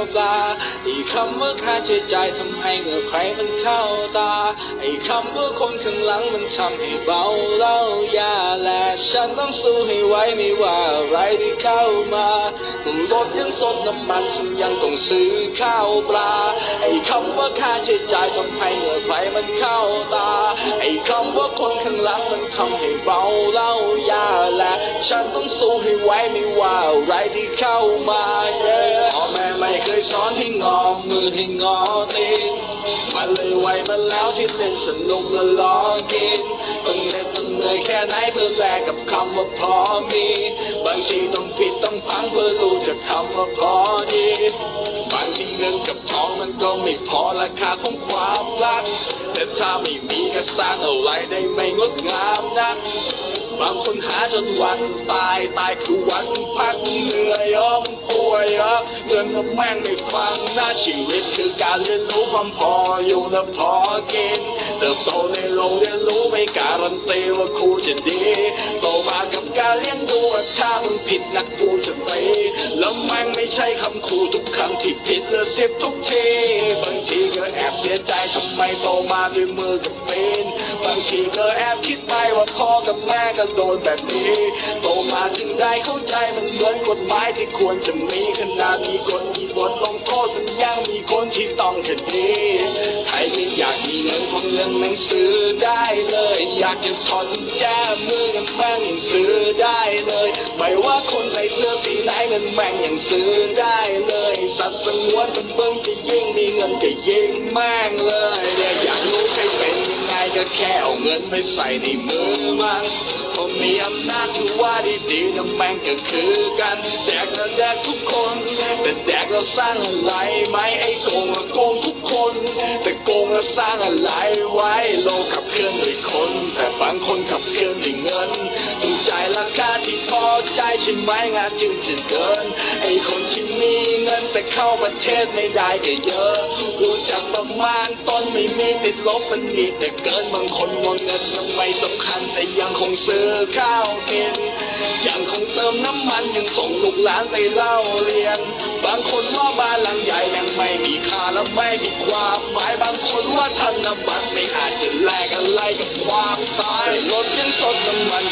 ปลาไอ้คำว่าค่าใช้จ่ายทำให้เงื่อใครมันเข้าตา ไอ้คำว่าคนข้างหลังมันทำให้เบาเล่ายาและฉันต้องสู้ให้ไหวไม่ว่าอะไรที่เข้ามา รถยังสดน้ำมันฉันยังต้องซื้อข้าวปลา ไอ้คำว่าค่าใช้จ่ายทำให้เงื่อใครมันเข้าตา ไอ้คำว่าคนข้างหลังมันทำให้เบาเล่ายาและฉันต้องสู้ให้ไหวไม่ว่าอะไรที่เข้ามา yeah แม่ไม่เคยสอนให้งอมือให้งอตีนมันเลยไวมาแล้วที่เล่นสนุกและล้อกินต้องเหน็ดต้องเหนื่อยแค่ไหนเพื่อแลกกับคำว่าพอมี บางทีต้องผิดต้องพังเพื่อรู้จักคำว่าพอดีบางทีเงินกับทองมันก็ไม่พอราคาของความรัก แต่ถ้าไม่มีก็สร้างอะไรได้ไม่งดงามนักบางคนหาจนวันตายตายคือวันพักเหนื่อยอ้อมป่วยอะ เงินก็แม่งไม่ฟังนะชีวิตคือการเรียนรู้ความพออยู่และพอกินเติบโตในโรงเรียนรู้ไม่การันตีว่าครูจะดี โตมากับการเลี้ยงดูว่าถ้ามึงผิดนักกูจะตีแล้วแม่งไม่ใช่คำครูทุกคำที่ผิดและเสียบทุกทีบางทีก็แอบเสียใจทำไมโตมาด้วยมือกับปีนบางทีก็แอบคิดไปว่าพ่อกับแม่ก็โดนแบบนี้โต มาถึงได้เข้าใจมันเหมือนกฎหมายที่ควรจะมีขนาดมีกฎมีบทลงโทษมันยังมีคนที่ต้องคดีใครไม่อยากมีเงินเพราะเงินแม่งซื้อได้เลย อยากจะถอนแจมือกันแม่งยังซื้อได้เลย ไม่ว่าคนใส่เสื้อสีไหนเงินแม่งยังซื้อได้เลย สัตว์สงวนมันเบิ่งจะยิ่งมีเงินก็ยิ่งแม่งเลยเนี่ยอยากรู้ใครเป็นยังไงก็แค่เอาเงินไปใส่ในมือมัน ผมมีอำนาจที่ว่าดีๆนะแมงก็คือกันแดกแล้วแดกทุกคน แต่แดกแล้วสร้างอะไรไหมไอ้โกงอะโกงทุกคน แต่โกงแล้วสร้างอะไรไว้โลกขับเคลื่อนด้วยคน แต่บางคนขับเคลื่อนด้วยเงินต้องจ่ายราคาที่พอใจใช่ไหมงานจึงจะเดินไอ้คนที่มีเงิน แต่เข้าประเทศไม่ได้ก็เยอะ รู้จักประมาณต้นไม่มีติดลบมันมีแต่เกินบางคนมองเงินทำไมสำคัญแต่ยังคงซื้อข้าวกิน ยังคงเติมน้ำมันยังส่งลูกหลานไปเล่าเรียน บางคนว่าบ้านหลังใหญ่ยังไม่มีค่าและไม่มีความหมายบางคนว่าธนบัตรไม่อาจจะแลกอะไรกับความตายรถยังสดน้ำมัน